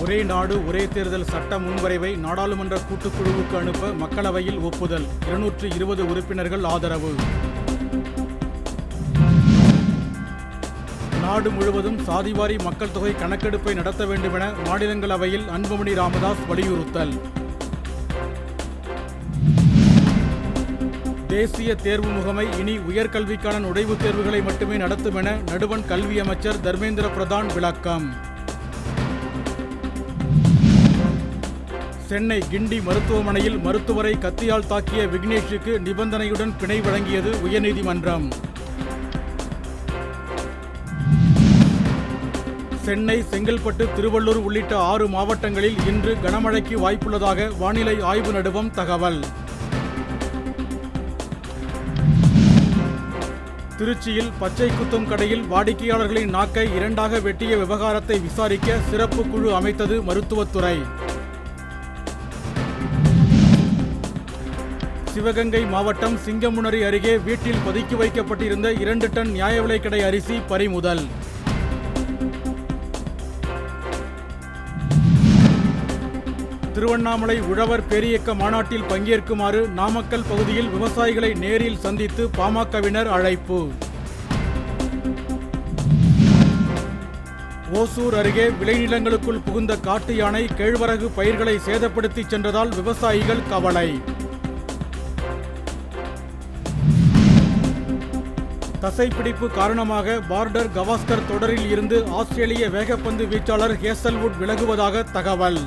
ஒரே நாடு ஒரே தேர்தல் சட்ட முன்வரைவை நாடாளுமன்ற கூட்டுக்குழுவுக்கு அனுப்ப மக்களவையில் ஒப்புதல். இருநூற்று இருபது உறுப்பினர்கள் ஆதரவு. நாடு முழுவதும் சாதிவாரி மக்கள் தொகை கணக்கெடுப்பை நடத்த வேண்டுமென மாநிலங்களவையில் அன்புமணி ராமதாஸ் வலியுறுத்தல். தேசிய தேர்வு முகமை இனி உயர்கல்விக்கான நுழைவுத் தேர்வுகளை மட்டுமே நடத்தும் என நடுவண் கல்வி அமைச்சர் தர்மேந்திர பிரதான் விளக்கம். சென்னை கிண்டி மருத்துவமனையில் மருத்துவரை கத்தியால் தாக்கிய விக்னேஷுக்கு நிபந்தனையுடன் பிணை வழங்கியது உயர்நீதிமன்றம். சென்னை செங்கல்பட்டு திருவள்ளூர் உள்ளிட்ட ஆறு மாவட்டங்களில் இன்று கனமழைக்கு வாய்ப்புள்ளதாக வானிலை ஆய்வு நடுவம் தகவல். திருச்சியில் பச்சை குத்தும் கடையில் வாடிக்கையாளர்களின் நாக்கை இரண்டாக வெட்டிய விவகாரத்தை விசாரிக்க சிறப்பு குழு அமைத்தது மருத்துவத்துறை. சிவகங்கை மாவட்டம் சிங்கமுனரி அருகே வீட்டில் பதுக்கி வைக்கப்பட்டிருந்த இரண்டு டன் நியாய விலைக்கடை அரிசி பறிமுதல். திருவண்ணாமலை உழவர் பேரியக்க மாநாட்டில் பங்கேற்குமாறு நாமக்கல் பகுதியில் விவசாயிகளை நேரில் சந்தித்து பாமகவினர் அழைப்பு. ஓசூர் அருகே விளைநிலங்களுக்குள் புகுந்த காட்டு யானை கேழ்வரகு பயிர்களை சேதப்படுத்தி சென்றதால் விவசாயிகள் கவலை. தசைப்பிடிப்பு காரணமாக பார்டர் கவாஸ்கர் தொடரில் இருந்து ஆஸ்திரேலிய வேகப்பந்து வீச்சாளர் ஹேசல்வுட் விலகுவதாக தகவல்.